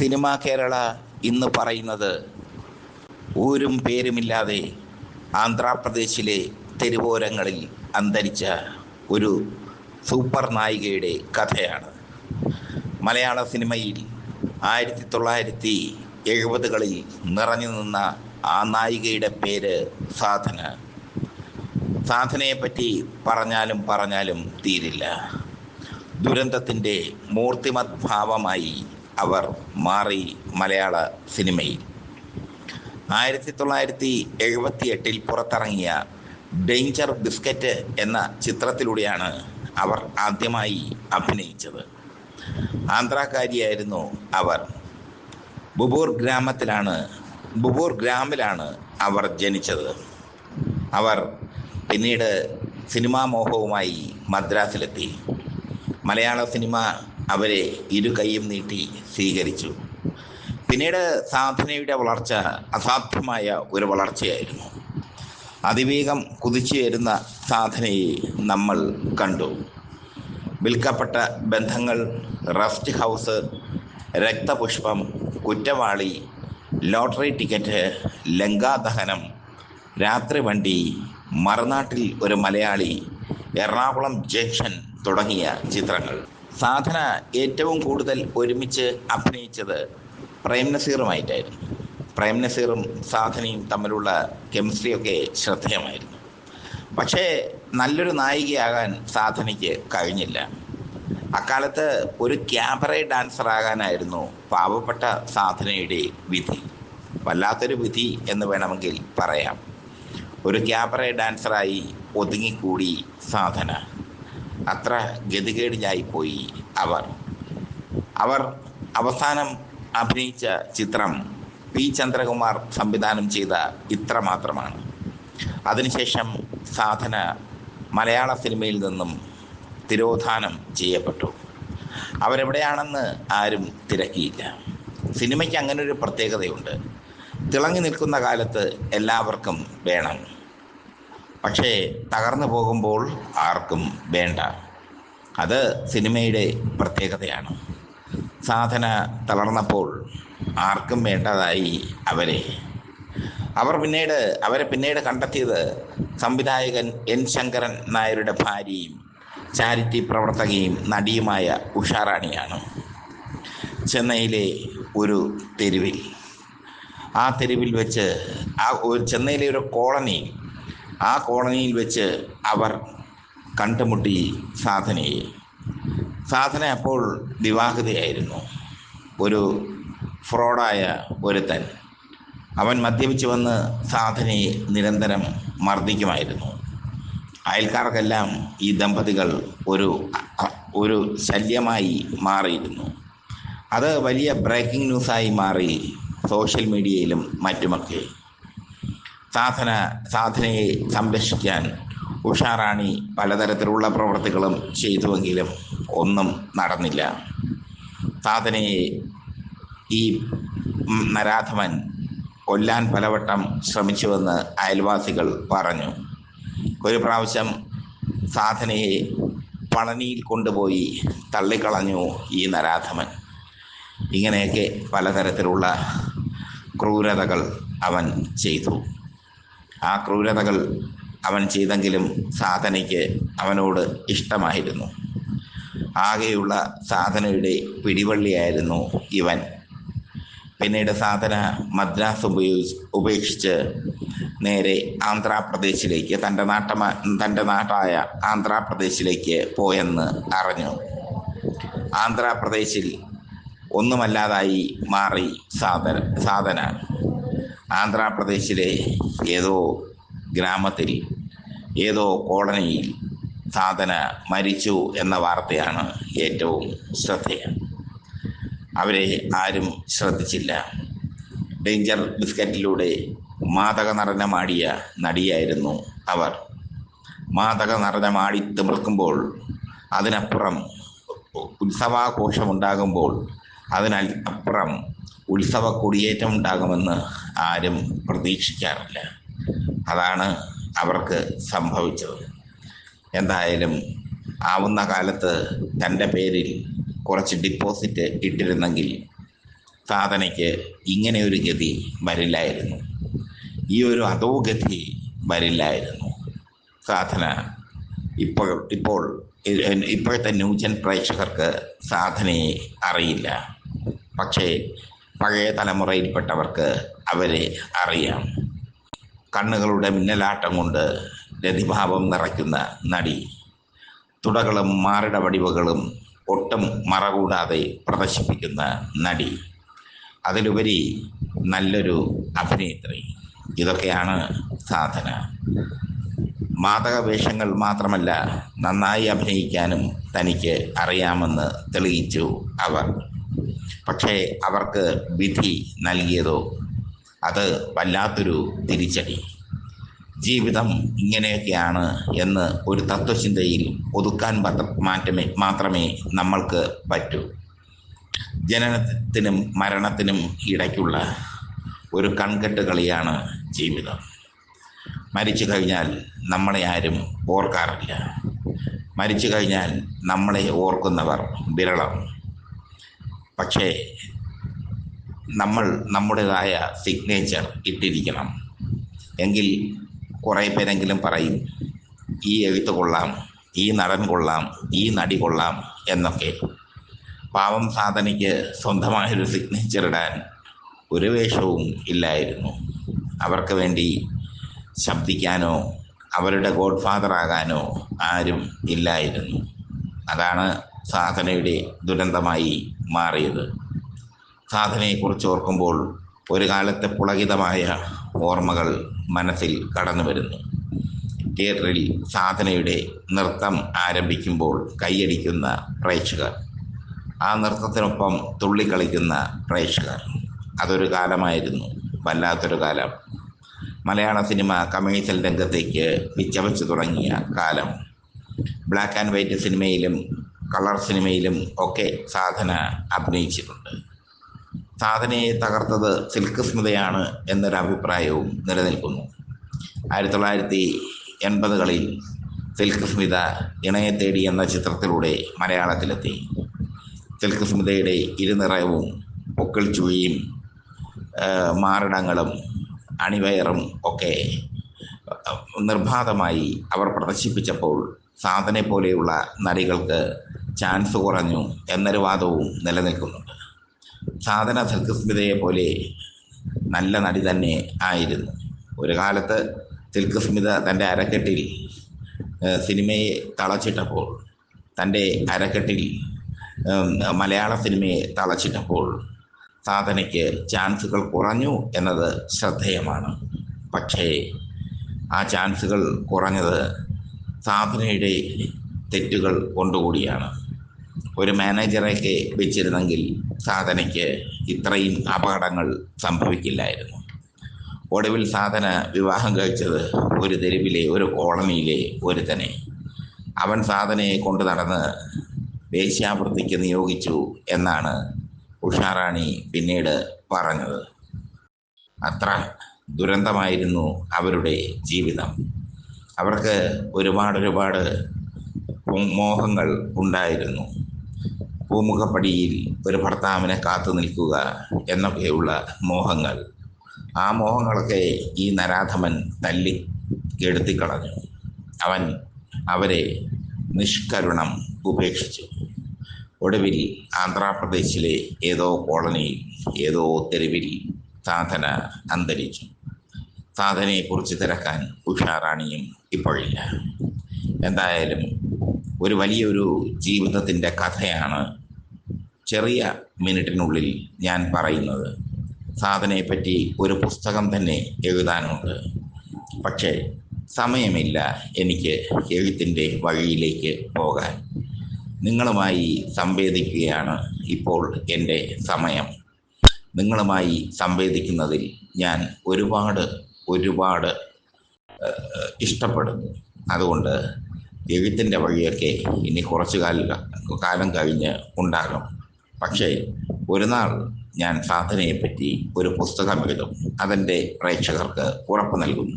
Cinema Kerala ഇന്ന് പറയുന്നത് ഊരും പേരുമില്ലാതെ ആന്ധ്രാപ്രദേശിലെ തെരുവോരങ്ങളിൽ അന്തരിച്ച ഒരു സൂപ്പർ നായികയുടെ കഥയാണ്. മലയാള സിനിമയിൽ ആയിരത്തി തൊള്ളായിരത്തി എഴുപതുകളിൽ നിറഞ്ഞു നിന്ന ആ നായികയുടെ പേര് സാധന. സാധനയെപ്പറ്റി പറഞ്ഞാലും പറഞ്ഞാലും തീരില്ല. ദുരന്തത്തിന്റെ മൂർത്തിമത് ഭാവമായി അവർ മാറി മലയാള സിനിമയിൽ. ആയിരത്തി തൊള്ളായിരത്തി എഴുപത്തി എട്ടിൽ പുറത്തിറങ്ങിയ ഡേഞ്ചർ ബിസ്ക്കറ്റ് എന്ന ചിത്രത്തിലൂടെയാണ് അവർ ആദ്യമായി അഭിനയിച്ചത്. ആന്ധ്രാകാരിയായിരുന്നു അവർ. ബുബൂർ ഗ്രാമത്തിലാണ് ബുബൂർ ഗ്രാമിലാണ് അവർ ജനിച്ചത്. അവർ പിന്നീട് സിനിമാ മോഹവുമായി മദ്രാസിലെത്തി. മലയാള സിനിമ അവരെ ഇരു കൈയും നീട്ടി സ്വീകരിച്ചു. പിന്നീട് സാധനയുടെ വളർച്ച അസാധ്യമായ ഒരു വളർച്ചയായിരുന്നു. അതിവേഗം കുതിച്ചുയരുന്ന സാധനയെ നമ്മൾ കണ്ടു. വിൽക്കപ്പെട്ട ബന്ധങ്ങൾ റെസ്റ്റ് ഹൗസ് രക്തപുഷ്പം കുറ്റവാളി ലോട്ടറി ടിക്കറ്റ് ലങ്കാദഹനം രാത്രി വണ്ടി മറുനാട്ടിൽ ഒരു മലയാളി എറണാകുളം ജംഗ്ഷൻ തുടങ്ങിയ ചിത്രങ്ങൾ. സാധന ഏറ്റവും കൂടുതൽ ഒരുമിച്ച് അഭിനയിച്ചത് പ്രേം നസീറുമായിട്ടായിരുന്നു. നസീറും സാധനയും തമ്മിലുള്ള കെമിസ്ട്രിയൊക്കെ ശ്രദ്ധേയമായിരുന്നു. പക്ഷേ നല്ലൊരു നായികയാകാൻ സാധനയ്ക്ക് കഴിഞ്ഞില്ല. അക്കാലത്ത് ഒരു ക്യാമറ ഡാൻസർ ആകാനായിരുന്നു പാവപ്പെട്ട സാധനയുടെ വിധി. വല്ലാത്തൊരു വിധി എന്ന് വേണമെങ്കിൽ പറയാം. ഒരു ക്യാബറ ഡാൻസറായി ഒതുങ്ങിക്കൂടി സാധന. അത്ര ഗതികേടിലായിപ്പോയി അവർ. അവർ അവസാനം അഭിനയിച്ച ചിത്രം പി ചന്ദ്രകുമാർ സംവിധാനം ചെയ്ത ഇത്ര മാത്രമാണ്. അതിനുശേഷം സാധന മലയാള സിനിമയിൽ നിന്നും തിരോധാനം ചെയ്യപ്പെട്ടു. അവരെവിടെയാണെന്ന് ആരും തിരക്കിയില്ല. സിനിമയ്ക്ക് അങ്ങനെ ഒരു പ്രത്യേകതയുണ്ട്. തിളങ്ങി നിൽക്കുന്ന കാലത്ത് എല്ലാവർക്കും വേണം. പക്ഷേ തകർന്നു പോകുമ്പോൾ ആർക്കും വേണ്ട. അത് സിനിമയുടെ പ്രത്യേകതയാണ്. സാധന തളർന്നപ്പോൾ ആർക്കും വേണ്ടതായി അവരെ. അവർ പിന്നീട് അവരെ പിന്നീട് കണ്ടെത്തിയത് സംവിധായകൻ എൻ ശങ്കരൻ നായരുടെ ഭാര്യയും ചാരിറ്റി പ്രവർത്തകയും നടിയുമായ ഉഷാറാണിയാണ്. ചെന്നൈയിലെ ഒരു തെരുവിൽ. ആ തെരുവിൽ വെച്ച് ആ ഒരു ചെന്നൈയിലെ ഒരു കോളനി ആ കോളനിയിൽ വെച്ച് അവർ കണ്ടുമുട്ടി സാധനയെ. സാധന അപ്പോൾ വിവാഹിതയായിരുന്നു. ഒരു ഫ്രോഡായ ഒരുത്തൻ. അവൻ മദ്യപിച്ച് വന്ന് സാധനയെ നിരന്തരം മർദ്ദിക്കുമായിരുന്നു. അയൽക്കാർക്കെല്ലാം ഈ ദമ്പതികൾ ഒരു ഒരു ശല്യമായി മാറിയിരുന്നു. അത് വലിയ ബ്രേക്കിംഗ് ന്യൂസായി മാറി സോഷ്യൽ മീഡിയയിലും മറ്റുമൊക്കെ. സാധന സാധനയെ സംരക്ഷിക്കാൻ ഉഷാറാണി പലതരത്തിലുള്ള പ്രവർത്തികളും ചെയ്തുവെങ്കിലും ഒന്നും നടന്നില്ല. സാധനയെ ഈ നരാധമൻ കൊല്ലാൻ പലവട്ടം ശ്രമിച്ചുവെന്ന് അയൽവാസികൾ പറഞ്ഞു. ഒരു പ്രാവശ്യം സാധനയെ പളനിയിൽ കൊണ്ടുപോയി തള്ളിക്കളഞ്ഞു ഈ നരാധമൻ. ഇങ്ങനെയൊക്കെ പലതരത്തിലുള്ള ക്രൂരതകൾ അവൻ ചെയ്തു. ആ ക്രൂരതകൾ അവൻ ചെയ്തെങ്കിലും സാധനയ്ക്ക് അവനോട് ഇഷ്ടമായിരുന്നു. ആകെയുള്ള സാധനയുടെ പിടിവള്ളിയായിരുന്നു ഇവൻ. പിന്നീട് സാധന മദ്രാസ് ഉപയോഗിച്ച് ഉപേക്ഷിച്ച് നേരെ ആന്ധ്രാപ്രദേശിലേക്ക് തന്റെ നാട്ടമ തന്റെ നാട്ടായ ആന്ധ്രാപ്രദേശിലേക്ക് പോയെന്ന് അറിഞ്ഞു. ആന്ധ്രാപ്രദേശിൽ ഒന്നുമല്ലാതായി മാറി സാധന സാധന. ആന്ധ്രാപ്രദേശിലെ ഏതോ ഗ്രാമത്തിൽ ഏതോ കോളനിയിൽ സാധന മരിച്ചു എന്ന വാർത്തയാണ് ഏറ്റവും ശ്രദ്ധേയം. അവരെ ആരും ശ്രദ്ധിച്ചില്ല. ഡേഞ്ചർ ബിസ്ക്കറ്റിലൂടെ മാതക നടനമാടിയ നടിയായിരുന്നു അവർ. മാതക നടനമാടി തിമിർക്കുമ്പോൾ അതിനപ്പുറം ഉത്സവാഘോഷമുണ്ടാകുമ്പോൾ അതിനപ്പുറം ഉത്സവ കൊടിയേറ്റം ഉണ്ടാകുമെന്ന് ആരും പ്രതീക്ഷിക്കാറില്ല. അതാണ് അവർക്ക് സംഭവിച്ചത്. എന്തായാലും ആവുന്ന കാലത്ത് തന്റെ പേരിൽ കുറച്ച് ഡിപ്പോസിറ്റ് ഇട്ടിരുന്നെങ്കിൽ സാധനയ്ക്ക് ഇങ്ങനെ ഒരു ഗതി വരില്ലായിരുന്നു. ഈ ഒരു അധോഗതി വരില്ലായിരുന്നു. സാധന ഇപ്പോൾ ഇപ്പോൾ ഇപ്പോഴത്തെ ന്യൂജൻ പ്രേക്ഷകർക്ക് സാധനയെ അറിയില്ല. പക്ഷേ പഴയ തലമുറയിൽപ്പെട്ടവർക്ക് അവരെ അറിയാം. കണ്ണുകളുടെ മിന്നലാട്ടം കൊണ്ട് രതിഭാവം നിറയ്ക്കുന്ന നടി. തുടകളും മാറിട വടിവുകളും ഒട്ടും മറകൂടാതെ പ്രദർശിപ്പിക്കുന്ന നടി. അതിലുപരി നല്ലൊരു അഭിനേത്രി. ഇതൊക്കെയാണ് സാധന. മാതക വേഷങ്ങൾ മാത്രമല്ല നന്നായി അഭിനയിക്കാനും തനിക്ക് അറിയാമെന്ന് തെളിയിച്ചു അവർ. പക്ഷേ അവർക്ക് വിധി നൽകിയതോ അത് വല്ലാത്തൊരു തിരിച്ചടി. ജീവിതം ഇങ്ങനെയൊക്കെയാണ് എന്ന് ഒരു തത്വചിന്തയിൽ ഒതുക്കാൻ മാറ്റമേ മാത്രമേ നമ്മൾക്ക് പറ്റൂ. ജനനത്തിനും മരണത്തിനും ഇടയ്ക്കുള്ള ഒരു കൺകെട്ട് കളിയാണ് ജീവിതം. മരിച്ചു കഴിഞ്ഞാൽ നമ്മളെ ആരും ഓർക്കാറില്ല. മരിച്ചു കഴിഞ്ഞാൽ നമ്മളെ ഓർക്കുന്നവർ വിരളം പക്ഷേ നമ്മൾ നമ്മുടേതായ സിഗ്നേച്ചർ ഇട്ടിരിക്കണം. എങ്കിൽ കുറേ പേരെങ്കിലും പറയും ഈ എഴുത്ത് കൊള്ളാം ഈ നടൻ കൊള്ളാം ഈ നടി കൊള്ളാം എന്നൊക്കെ. പാവം സാധനയ്ക്ക് സ്വന്തമായൊരു സിഗ്നേച്ചർ ഇടാൻ ഒരു വേഷവും ഇല്ലായിരുന്നു. അവർക്ക് വേണ്ടി ശബ്ദിക്കാനോ അവരുടെ ഗോഡ് ഫാദർ ആകാനോ ആരും ഇല്ലായിരുന്നു. അതാണ് സാധനയുടെ ദുരന്തമായി മാറിയത്. സാധനയെക്കുറിച്ച് ഓർക്കുമ്പോൾ ഒരു കാലത്തെ പുളകിതമായ ഓർമ്മകൾ മനസ്സിൽ കടന്നു വരുന്നു തിയേറ്ററിൽ സാധനയുടെ നൃത്തം ആരംഭിക്കുമ്പോൾ കൈയടിക്കുന്ന പ്രേക്ഷകർ ആ നൃത്തത്തിനൊപ്പം തുള്ളിക്കളിക്കുന്ന പ്രേക്ഷകർ. അതൊരു കാലമായിരുന്നു വല്ലാത്തൊരു കാലം. മലയാള സിനിമ കമേഴ്സ്യൽ രംഗത്തേക്ക് പിച്ചവച്ച് തുടങ്ങിയ കാലം. ബ്ലാക്ക് ആൻഡ് വൈറ്റ് സിനിമയിലും കളർ സിനിമയിലും ഒക്കെ സാധന അഭിനയിച്ചിട്ടുണ്ട്. സാധനയെ തകർത്തത് സിൽക്ക് സ്മിതയാണ് എന്നൊരു അഭിപ്രായവും നിലനിൽക്കുന്നു. ആയിരത്തി തൊള്ളായിരത്തി എൺപതുകളിൽ സിൽക്ക് സ്മിത ഇണയെ തേടി എന്ന ചിത്രത്തിലൂടെ മലയാളത്തിലെത്തി. സിൽക്ക് സ്മിതയുടെ ഇരുനിറയവും പൊക്കിൾ ചുഴിയും മാറിടങ്ങളും അണിവയറും ഒക്കെ നിർബാധമായി അവർ പ്രദർശിപ്പിച്ചപ്പോൾ സാധനെ പോലെയുള്ള നടികൾക്ക് ചാൻസ് കുറഞ്ഞു എന്നൊരു വാദവും നിലനിൽക്കുന്നുണ്ട്. സാധന സിൽക്കസ്മിതയെ പോലെ നല്ല നടി തന്നെ ആയിരുന്നു. ഒരു കാലത്ത് സിൽക്കസ്മിത തന്റെ അരക്കെട്ടിൽ സിനിമയെ തളച്ചിട്ടപ്പോൾ തന്റെ അരക്കെട്ടിൽ മലയാള സിനിമയെ തളച്ചിട്ടപ്പോൾ സാധനയ്ക്ക് ചാൻസുകൾ കുറഞ്ഞു എന്നത് ശ്രദ്ധേയമാണ്. പക്ഷേ ആ ചാൻസുകൾ കുറഞ്ഞത് സാധനയുടെ തെറ്റുകൾ കൊണ്ടുകൂടിയാണ്. ഒരു മാനേജറെയൊക്കെ വെച്ചിരുന്നെങ്കിൽ സാധനയ്ക്ക് ഇത്രയും അപകടങ്ങൾ സംഭവിക്കില്ലായിരുന്നു. ഒടുവിൽ സാധന വിവാഹം കഴിച്ചത് ഒരു തെരുവിലെ ഒരു കോളനിയിലെ ഒരുത്തനെ. അവൻ സാധനയെ കൊണ്ട് നടന്ന് വേശ്യാവൃത്തിക്ക് നിയോഗിച്ചു എന്നാണ് ഉഷാറാണി പിന്നീട് പറഞ്ഞത്. അത്ര ദുരന്തമായിരുന്നു അവരുടെ ജീവിതം. അവർക്ക് ഒരുപാട് ഒരുപാട് മോഹങ്ങൾ ഉണ്ടായിരുന്നു. പൂമുഖപ്പടിയിൽ ഒരു ഭർത്താവിനെ കാത്തു നിൽക്കുക എന്നൊക്കെയുള്ള മോഹങ്ങൾ. ആ മോഹങ്ങളൊക്കെ ഈ നരാധമൻ തല്ലി കെടുത്തിക്കളഞ്ഞു. അവൻ അവരെ നിഷ്കരുണം ഉപേക്ഷിച്ചു. ഒടുവിൽ ആന്ധ്രാപ്രദേശിലെ ഏതോ കോളനിയിൽ ഏതോ തെരുവിൽ സാധന അന്തരിച്ചു. സാധനയെക്കുറിച്ച് തിരക്കാൻ ഉഷാറാണിയും ഇപ്പോഴില്ല എന്തായാലും ഒരു വലിയൊരു ജീവിതത്തിന്റെ കഥയാണ് ചെറിയ മിനിറ്റിനുള്ളിൽ ഞാൻ പറയുന്നത്. സാധനയെപ്പറ്റി ഒരു പുസ്തകം തന്നെ എഴുതാനുണ്ട്. പക്ഷേ സമയമില്ല എനിക്ക് എഴുത്തിന്റെ വഴിയിലേക്ക് പോകാൻ. നിങ്ങളുമായി സംവേദിക്കുകയാണ് ഇപ്പോൾ എന്റെ സമയം. നിങ്ങളുമായി സംവേദിക്കുന്നതിൽ ഞാൻ ഒരുപാട് ഒരുപാട് ഇഷ്ടപ്പെടുന്നു. അതുകൊണ്ട് എഴുത്തിന്റെ വഴിയൊക്കെ ഇനി കുറച്ചു കാലം കഴിഞ്ഞ് ഉണ്ടാകും. പക്ഷേ ഒരു നാൾ ഞാൻ സാധനയെപ്പറ്റി ഒരു പുസ്തകം എഴുതും. അതെന്റെ പ്രേക്ഷകർക്ക് ഉറപ്പ് നൽകുന്നു.